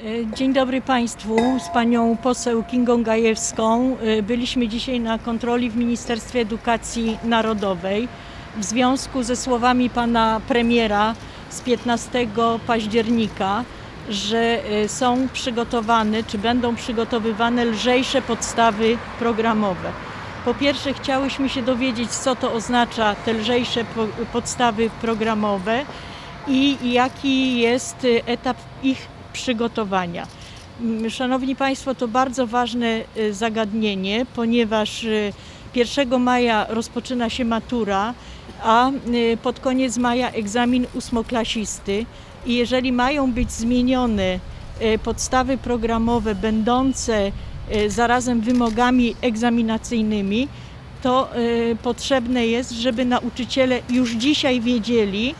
E, Dzień dobry Państwu. Z panią poseł Kingą Gajewską e, byliśmy dzisiaj na kontroli w Ministerstwie Edukacji Narodowej w związku ze słowami pana premiera z 15 października, że e, są przygotowane czy będą przygotowywane lżejsze podstawy programowe. Po pierwsze chciałyśmy się dowiedzieć, co to oznacza te lżejsze po- podstawy programowe i jaki jest etap ich przygotowania. Mm, Szanowni Państwo, to bardzo ważne y, zagadnienie, ponieważ y, 1 maja rozpoczyna się matura, a y, pod koniec maja egzamin ósmoklasisty. I jeżeli mają być zmienione y, podstawy programowe będące y, zarazem wymogami egzaminacyjnymi, to y, potrzebne jest, żeby nauczyciele już dzisiaj wiedzieli,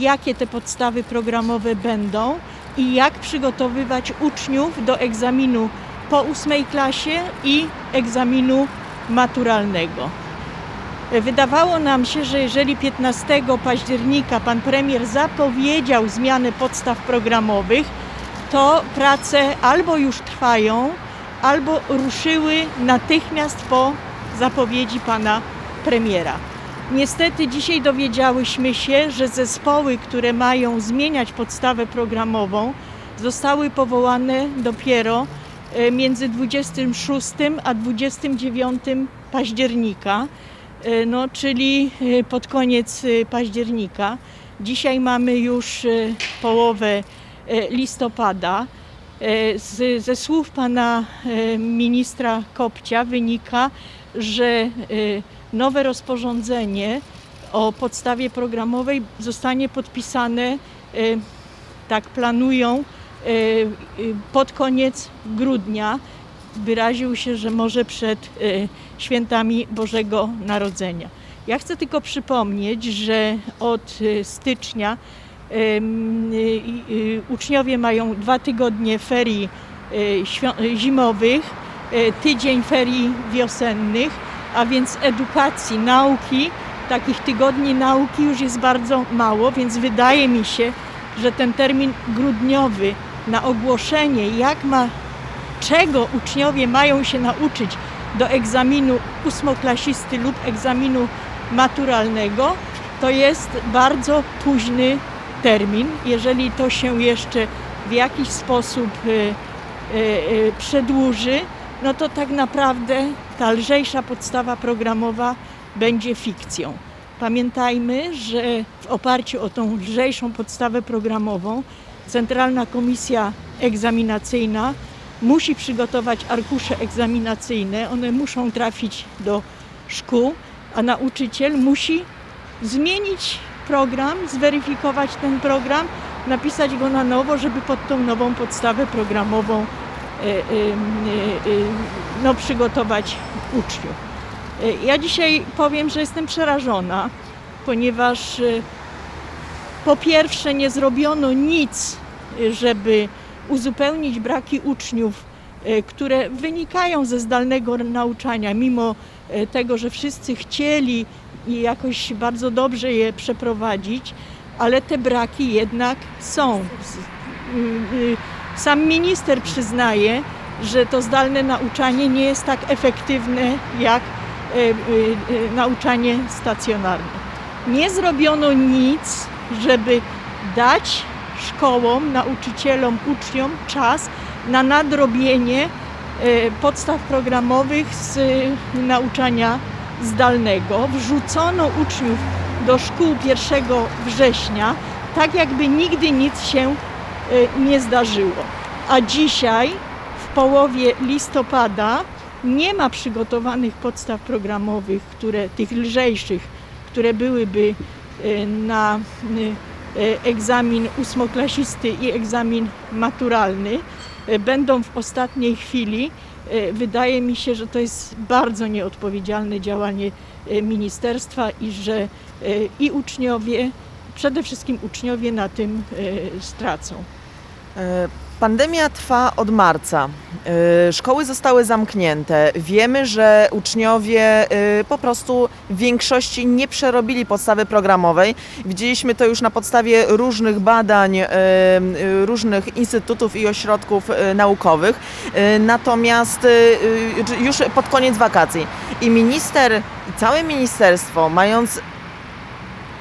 jakie te podstawy programowe będą i jak przygotowywać uczniów do egzaminu po ósmej klasie i egzaminu maturalnego. Wydawało nam się, że jeżeli 15 października pan premier zapowiedział zmianę podstaw programowych, to prace albo już trwają, albo ruszyły natychmiast po zapowiedzi pana premiera. Niestety dzisiaj dowiedziałyśmy się, że zespoły, które mają zmieniać podstawę programową, zostały powołane dopiero e, między 26 a 29 października, e, no, czyli e, pod koniec października. Dzisiaj mamy już połowę listopada. Z, ze słów pana ministra Kopcia wynika, że nowe rozporządzenie o podstawie programowej zostanie podpisane, e, tak planują, e, e, pod koniec grudnia. Wyraził się, że może przed świętami Bożego Narodzenia. Ja chcę tylko przypomnieć, że od stycznia y, y, uczniowie mają dwa tygodnie ferii y, y, zimowych, y, tydzień ferii wiosennych, a więc edukacji, nauki, takich tygodni nauki już jest bardzo mało, więc wydaje mi się, że ten termin grudniowy na ogłoszenie, jak ma, czego uczniowie mają się nauczyć do egzaminu ósmoklasisty lub egzaminu maturalnego, to jest bardzo późny termin. Jeżeli to się jeszcze w jakiś sposób e, e, e, przedłuży, no to tak naprawdę ta lżejsza podstawa programowa będzie fikcją. Pamiętajmy, że w oparciu o tą lżejszą podstawę programową Centralna Komisja Egzaminacyjna musi przygotować arkusze egzaminacyjne. One muszą trafić do szkół, a nauczyciel musi zmienić program, zweryfikować ten program, napisać go na nowo, żeby pod tą nową podstawę programową no, przygotować uczniów. Ja dzisiaj powiem, że jestem przerażona, ponieważ po pierwsze nie zrobiono nic, żeby uzupełnić braki uczniów, które wynikają ze zdalnego nauczania, mimo tego, że wszyscy chcieli i jakoś bardzo dobrze je przeprowadzić, ale te braki jednak są. Sam minister przyznaje, że to zdalne nauczanie nie jest tak efektywne jak e, y, y, nauczanie stacjonarne. Nie zrobiono nic, żeby dać szkołom, nauczycielom, uczniom czas na nadrobienie e, podstaw programowych z e, nauczania zdalnego. Wrzucono uczniów do szkół 1 września, tak jakby nigdy nic się e, nie zdarzyło. A dzisiaj, w połowie listopada, nie ma przygotowanych podstaw programowych, które, tych lżejszych, które byłyby e, na e, egzamin ósmoklasisty i egzamin maturalny. Będą w ostatniej chwili. Wydaje mi się, że to jest bardzo nieodpowiedzialne działanie ministerstwa i że i uczniowie, przede wszystkim uczniowie na tym stracą. E, Pandemia trwa od marca. E, Szkoły zostały zamknięte. Wiemy, że uczniowie e, po prostu w większości nie przerobili podstawy programowej. Widzieliśmy to już na podstawie różnych badań różnych instytutów i ośrodków naukowych. Natomiast już pod koniec wakacji i minister, i całe ministerstwo, mając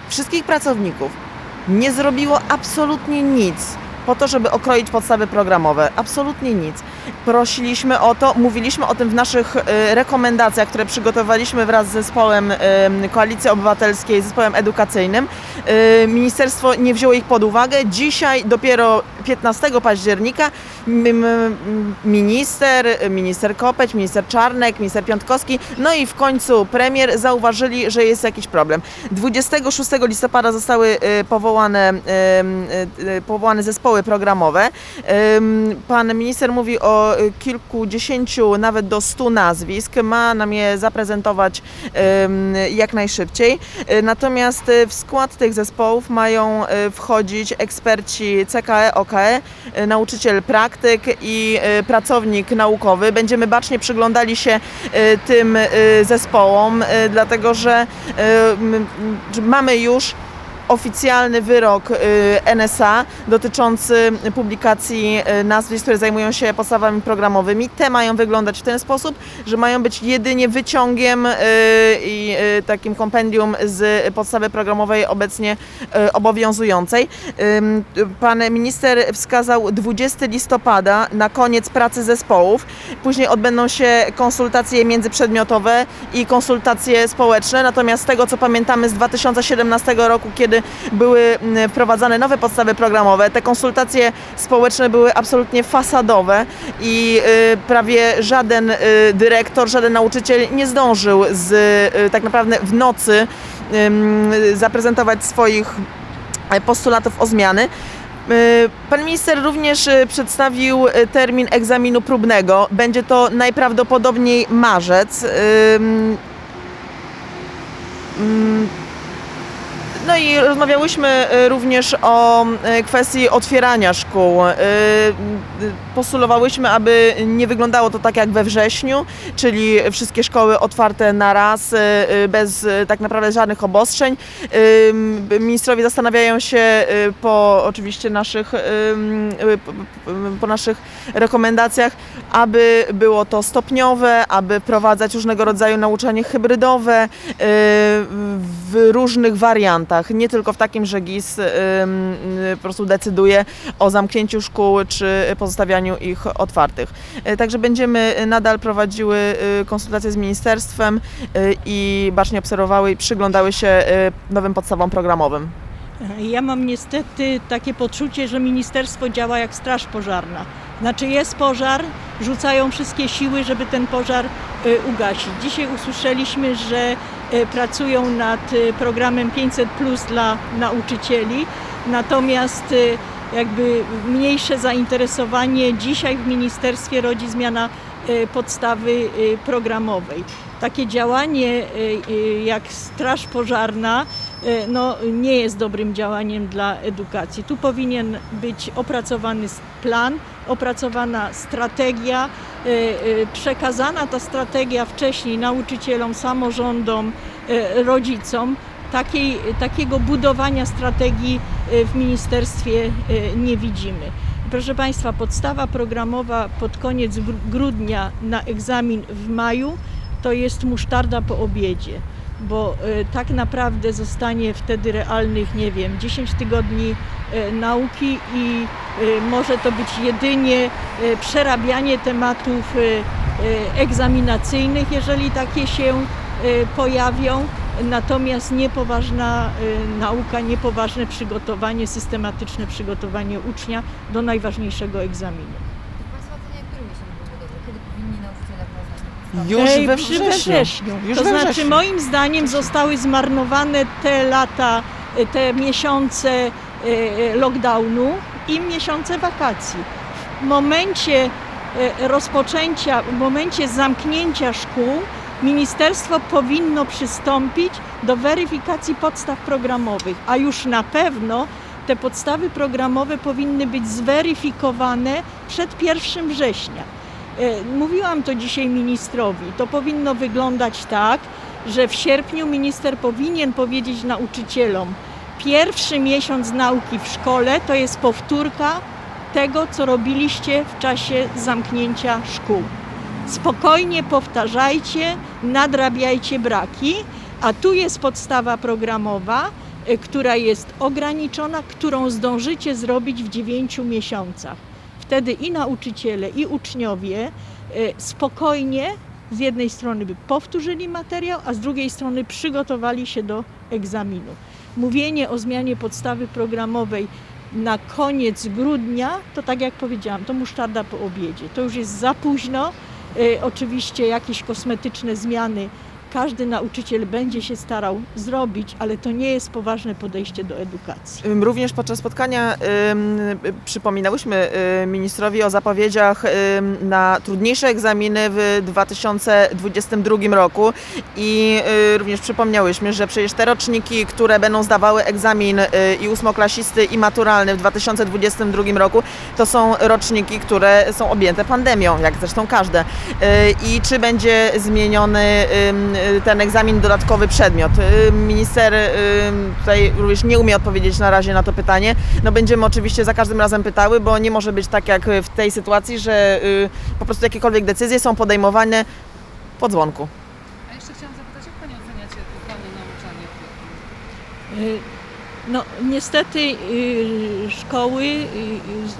wszystkich pracowników, nie zrobiło absolutnie nic po to, żeby okroić podstawy programowe. Absolutnie nic. Prosiliśmy o to, mówiliśmy o tym w naszych e, rekomendacjach, które przygotowaliśmy wraz z zespołem Koalicji Obywatelskiej, zespołem edukacyjnym. E, Ministerstwo nie wzięło ich pod uwagę. Dzisiaj, dopiero 15 października, minister, minister Kopeć, minister Czarnek, minister Piątkowski, no i w końcu premier zauważyli, że jest jakiś problem. 26 listopada zostały e, powołane, powołane zespoły programowe. Em, Pan minister mówi o e, kilkudziesięciu, nawet do stu nazwisk. Ma nam je zaprezentować jak najszybciej. E, Natomiast e, w skład tych zespołów mają wchodzić eksperci CKE, OKE, nauczyciel praktyk i pracownik naukowy. Będziemy bacznie przyglądali się tym zespołom, dlatego że mamy już oficjalny wyrok y, NSA dotyczący publikacji y, nazwisk, które zajmują się podstawami programowymi. Te mają wyglądać w ten sposób, że mają być jedynie wyciągiem y, i takim kompendium z podstawy programowej obecnie obowiązującej. Pan minister wskazał 20 listopada na koniec pracy zespołów. Później odbędą się konsultacje międzyprzedmiotowe i konsultacje społeczne. Natomiast z tego, co pamiętamy z 2017 roku, kiedy były mm, wprowadzane nowe podstawy programowe, te konsultacje społeczne były absolutnie fasadowe i y, prawie żaden y, dyrektor, żaden nauczyciel nie zdążył z y, tak naprawdę w nocy zaprezentować swoich e, postulatów o zmiany. Pan minister również przedstawił termin egzaminu próbnego. Będzie to najprawdopodobniej marzec. No i rozmawiałyśmy y, również o y, kwestii otwierania szkół. Y, Postulowałyśmy, aby nie wyglądało to tak jak we wrześniu, czyli wszystkie szkoły otwarte na raz, bez tak naprawdę żadnych obostrzeń. Ministrowie zastanawiają się po oczywiście naszych, po- naszych rekomendacjach, aby było to stopniowe, aby wprowadzać różnego rodzaju nauczanie hybrydowe w różnych wariantach, nie tylko w takim, że GIS y, po prostu decyduje o zamknięciu szkół czy pozostawianiu ich otwartych. Y, Także będziemy nadal prowadziły y, konsultacje z ministerstwem y, i bacznie obserwowały i przyglądały się y, nowym podstawom programowym. Ja mam niestety takie poczucie, że ministerstwo działa jak straż pożarna. Znaczy jest pożar, rzucają wszystkie siły, żeby ten pożar y, ugasić. Dzisiaj usłyszeliśmy, że y, pracują nad y, programem 500 plus dla nauczycieli, natomiast y, jakby mniejsze zainteresowanie dzisiaj w ministerstwie rodzi zmiana podstawy programowej. Takie działanie jak straż pożarna e, no, nie jest dobrym działaniem dla edukacji. Tu powinien być opracowany plan, opracowana strategia, e, e, przekazana ta strategia wcześniej nauczycielom, samorządom, e, rodzicom. Takiej, takiego budowania strategii w ministerstwie nie widzimy. Proszę Państwa, podstawa programowa pod koniec gru- grudnia na egzamin w maju to jest musztarda po obiedzie bo e, tak naprawdę zostanie wtedy realnych, nie wiem, 10 tygodni e, nauki i e, może to być jedynie przerabianie tematów egzaminacyjnych, jeżeli takie się pojawią. Natomiast niepoważna nauka, niepoważne przygotowanie, systematyczne przygotowanie ucznia do najważniejszego egzaminu. Państwa ocenia, który miesiąc byłby dobry? Kiedy powinni nauczyciele poznać te podstawy? Już Ej, we przy- wrześniu. Już to we znaczy, wrześniu. moim zdaniem zostały zmarnowane te lata, y, te miesiące y, y, lockdownu i miesiące wakacji. W momencie y, rozpoczęcia, w momencie zamknięcia szkół, ministerstwo powinno przystąpić do weryfikacji podstaw programowych, a już na pewno te podstawy programowe powinny być zweryfikowane przed 1 września. E, Mówiłam to dzisiaj ministrowi. To powinno wyglądać tak, że w sierpniu minister powinien powiedzieć nauczycielom, pierwszy miesiąc nauki w szkole to jest powtórka tego, co robiliście w czasie zamknięcia szkół. Spokojnie powtarzajcie, nadrabiajcie braki, a tu jest podstawa programowa, y, która jest ograniczona, którą zdążycie zrobić w 9 miesiącach. Wtedy i nauczyciele, i uczniowie y, spokojnie z jednej strony by powtórzyli materiał, a z drugiej strony przygotowali się do egzaminu. Mówienie o zmianie podstawy programowej na koniec grudnia, to tak jak powiedziałam, to musztarda po obiedzie. To już jest za późno. Y, oczywiście jakieś kosmetyczne zmiany każdy nauczyciel będzie się starał zrobić, ale to nie jest poważne podejście do edukacji. Również podczas spotkania y, przypominałyśmy y, ministrowi o zapowiedziach ym, na trudniejsze egzaminy w 2022 roku i y, również przypomniałyśmy, że przecież te roczniki, które będą zdawały egzamin y, i ósmoklasisty i maturalny w 2022 roku, to są roczniki, które są objęte pandemią, jak zresztą każde. Y, I czy będzie zmieniony y, ten egzamin dodatkowy przedmiot? Y, Minister ym, tutaj również nie umie odpowiedzieć na razie na to pytanie. No będziemy oczywiście za każdym razem pytały, bo nie może być tak jak w tej sytuacji, że y, po prostu jakiekolwiek decyzje są podejmowane po dzwonku. A jeszcze chciałam zapytać, jak Pani oceniacie plany nauczania w kwietniu? Y, No, niestety y, szkoły,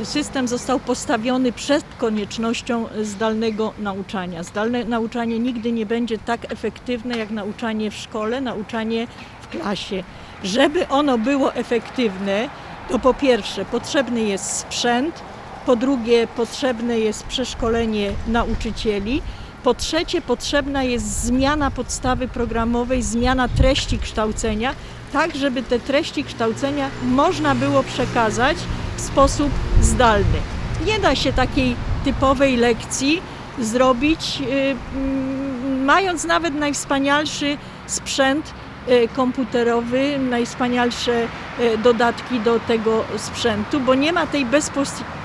y, system został postawiony przed koniecznością zdalnego nauczania. Zdalne nauczanie nigdy nie będzie tak efektywne jak nauczanie w szkole, nauczanie w klasie. Żeby ono było efektywne, to po pierwsze potrzebny jest sprzęt, po drugie potrzebne jest przeszkolenie nauczycieli, po trzecie potrzebna jest zmiana podstawy programowej, zmiana treści kształcenia, tak żeby te treści kształcenia można było przekazać w sposób zdalny. Nie da się takiej typowej lekcji zrobić, y, mm, mając nawet najwspanialszy sprzęt y, komputerowy, najwspanialsze y, dodatki do tego sprzętu, bo nie ma tej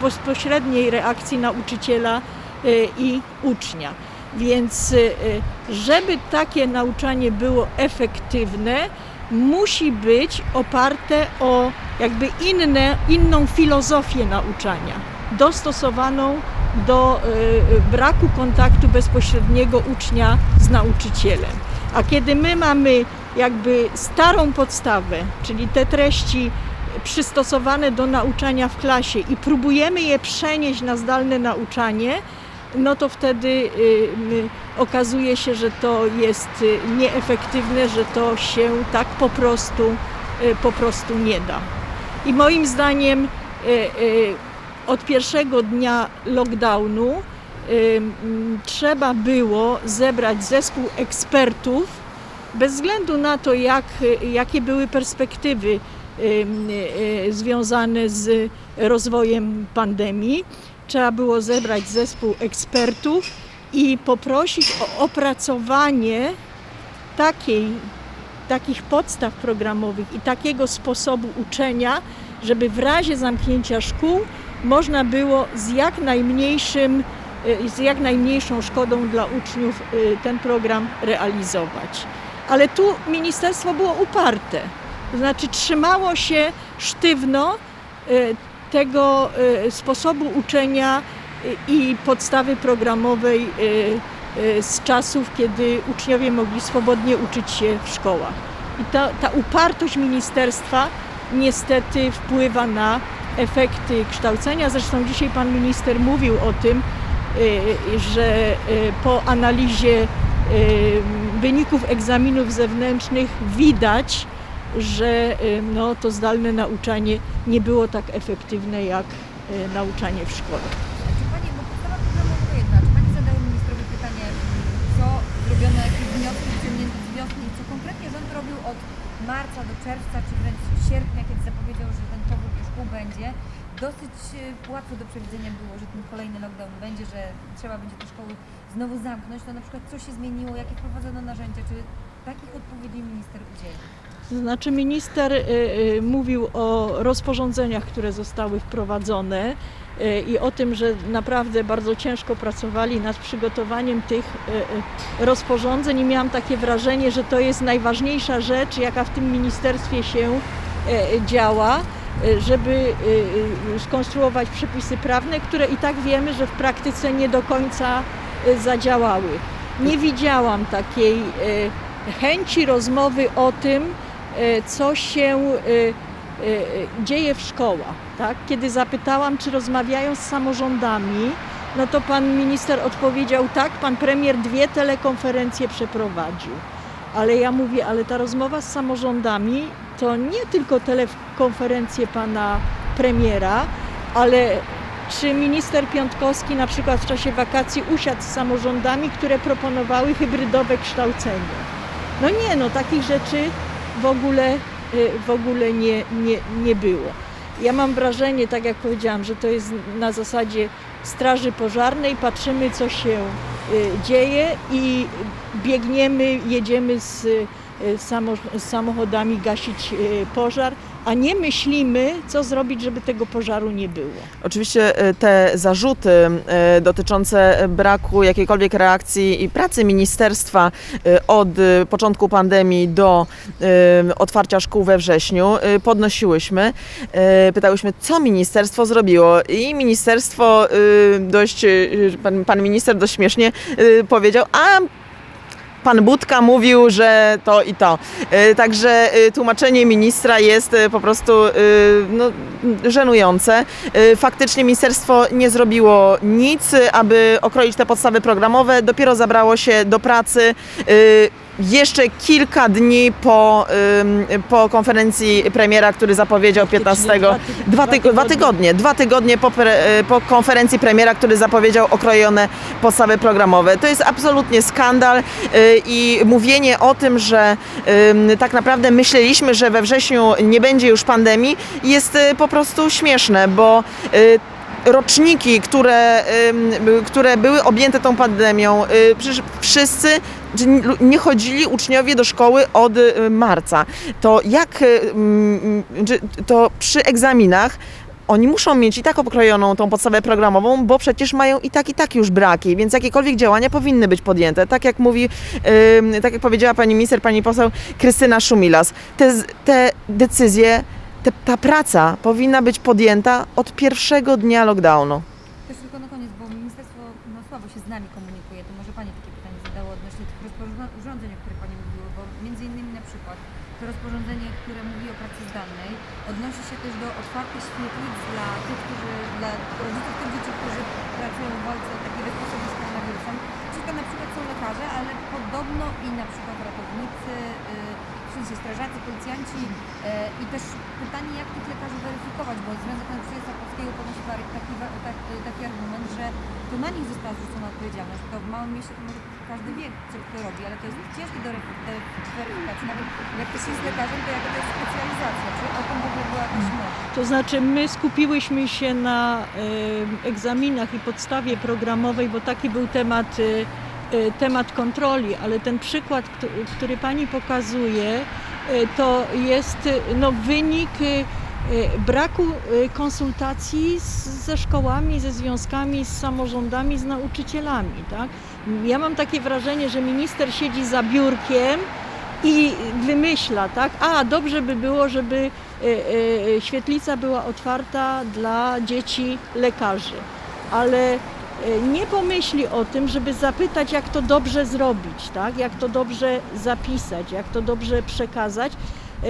bezpośredniej reakcji nauczyciela i ucznia. Więc żeby takie nauczanie było efektywne, musi być oparte o jakby inne, inną filozofię nauczania, dostosowaną do y, y, braku kontaktu bezpośredniego ucznia z nauczycielem. A kiedy my mamy jakby starą podstawę, czyli te treści przystosowane do nauczania w klasie i próbujemy je przenieść na zdalne nauczanie, no to wtedy y, okazuje się, że to jest y, nieefektywne, że to się tak po prostu, y, po prostu nie da. I moim zdaniem y, od pierwszego dnia lockdownu trzeba było zebrać zespół ekspertów, bez względu na to, jak, jakie były perspektywy związane z rozwojem pandemii, trzeba było zebrać zespół ekspertów i poprosić o opracowanie takiej, takich podstaw programowych i takiego sposobu uczenia, żeby w razie zamknięcia szkół można było z jak najmniejszym, y, z jak najmniejszą szkodą dla uczniów y, ten program realizować. Ale tu ministerstwo było uparte, to znaczy trzymało się sztywno y, tego sposobu uczenia i podstawy programowej y, y, z czasów, kiedy uczniowie mogli swobodnie uczyć się w szkołach. I ta, ta upartość ministerstwa niestety wpływa na efekty kształcenia. Zresztą dzisiaj pan minister mówił o tym, y, że po analizie wyników egzaminów zewnętrznych widać, że no, to zdalne nauczanie nie było tak efektywne jak nauczanie w szkole. Czy Pani, bo podstawa programu to jedna, czy Pani zadaje ministrowi pytanie, co zrobiono, jakie wnioski wyciągnięte z wiosny i co konkretnie rząd robił od marca do czerwca, czy wręcz sierpnia, kiedy zapowiedział, że ten powrót do szkół będzie. Dosyć e, łatwo do przewidzenia było, że ten kolejny lockdown będzie, że trzeba będzie te szkoły znowu zamknąć. To na przykład co się zmieniło, jakie wprowadzono narzędzia, czy takich odpowiedzi minister udzieli? Znaczy minister y, y, mówił o rozporządzeniach, które zostały wprowadzone y, i o tym, że naprawdę bardzo ciężko pracowali nad przygotowaniem tych rozporządzeń i miałam takie wrażenie, że to jest najważniejsza rzecz, jaka w tym ministerstwie się działa, żeby skonstruować przepisy prawne, które i tak wiemy, że w praktyce nie do końca zadziałały. Nie widziałam takiej chęci rozmowy o tym, co się e, e, dzieje w szkołach. Tak? Kiedy zapytałam, czy rozmawiają z samorządami, no to pan minister odpowiedział tak, pan premier dwie telekonferencje przeprowadził. Ale ja mówię, ale ta rozmowa z samorządami to nie tylko telekonferencje pana premiera, ale czy minister Piątkowski na przykład w czasie wakacji usiadł z samorządami, które proponowały hybrydowe kształcenie? No nie, no takich rzeczy w ogóle, y, w ogóle nie, nie, nie było. Ja mam wrażenie, tak jak powiedziałam, że to jest na zasadzie straży pożarnej, patrzymy co się y, dzieje i biegniemy, jedziemy z, y, samochodami gasić pożar, a nie myślimy, co zrobić, żeby tego pożaru nie było. Oczywiście e, te zarzuty e, dotyczące braku jakiejkolwiek reakcji i pracy ministerstwa e, od początku pandemii do otwarcia szkół we wrześniu podnosiłyśmy. Pytałyśmy, co ministerstwo zrobiło i ministerstwo dość, pan, pan minister dość śmiesznie powiedział, a pan Budka mówił, że to i to. E, Także e, tłumaczenie ministra jest e, po prostu no, żenujące. Faktycznie ministerstwo nie zrobiło nic, aby okroić te podstawy programowe. Dopiero zabrało się do pracy jeszcze kilka dni po, ym, po konferencji premiera, który zapowiedział 15. Dwa ty- Dwa, tygo, dwa tygodnie. Dwa tygodnie po, pre, e, po konferencji premiera, który zapowiedział okrojone podstawy programowe. To jest absolutnie skandal y, i mówienie o tym, że ym, tak naprawdę myśleliśmy, że we wrześniu nie będzie już pandemii, jest y, po prostu śmieszne, bo y, roczniki, które, które były objęte tą pandemią, y, przecież wszyscy nie- chodzili uczniowie do szkoły od y, marca. To jak y, mm, to przy egzaminach oni muszą mieć i tak okrojoną tą podstawę programową, bo przecież mają i tak i tak już braki, więc jakiekolwiek działania powinny być podjęte. Tak jak mówi, ym, tak jak powiedziała pani minister, pani poseł Krystyna Szumilas, te, te decyzje, te, ta praca powinna być podjęta od pierwszego dnia lockdownu. Też tylko na koniec, bo ministerstwo no, słabo się z nami komunikuje, to może Pani takie pytanie zadało odnośnie tych rozporządzeń, o których Pani mówiła, bo między innymi na przykład to rozporządzenie, które mówi o pracy zdalnej, odnosi się otwartych świetlic dla tych, którzy, dla rodziców tych dzieci, którzy pracują w walce takiej bezpośredniej z koronawirusem. Czyli to na przykład są lekarze, ale podobno i na przykład ratownicy, w sensie strażacy, policjanci yy, i też pytanie, jak tych lekarzy weryfikować, bo Związek Nauczycielstwa Polskiego podnosi taki, wa- tak, taki argument, że to na nich została zrzucona odpowiedzialność. To w małym mieście to może każdy wie, co kto robi, ale to jest ciężkie do weryfikacji. Nawet jak ktoś jest lekarzem, to jaka to jest specjalizacja? Czy o tym w ogóle była jakaś mowa? To znaczy, my skupiłyśmy się na e, egzaminach i podstawie programowej, bo taki był temat, e, e, temat kontroli, ale ten przykład, któ- który Pani pokazuje, e, to jest e, no, wynik braku konsultacji z, ze szkołami, ze związkami, z samorządami, z nauczycielami. Tak? Ja mam takie wrażenie, że minister siedzi za biurkiem i wymyśla, tak? A dobrze by było, żeby świetlica była otwarta dla dzieci lekarzy, ale nie pomyśli o tym, żeby zapytać, jak to dobrze zrobić, tak? jak to dobrze zapisać, jak to dobrze przekazać, e,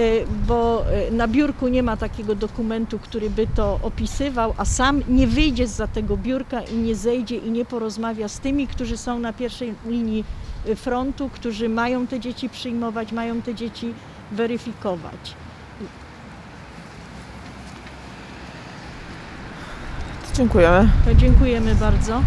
bo e, na biurku nie ma takiego dokumentu, który by to opisywał, a sam nie wyjdzie za tego biurka i nie zejdzie i nie porozmawia z tymi, którzy są na pierwszej linii frontu, którzy mają te dzieci przyjmować, mają te dzieci weryfikować. Dziękujemy. Dziękujemy bardzo.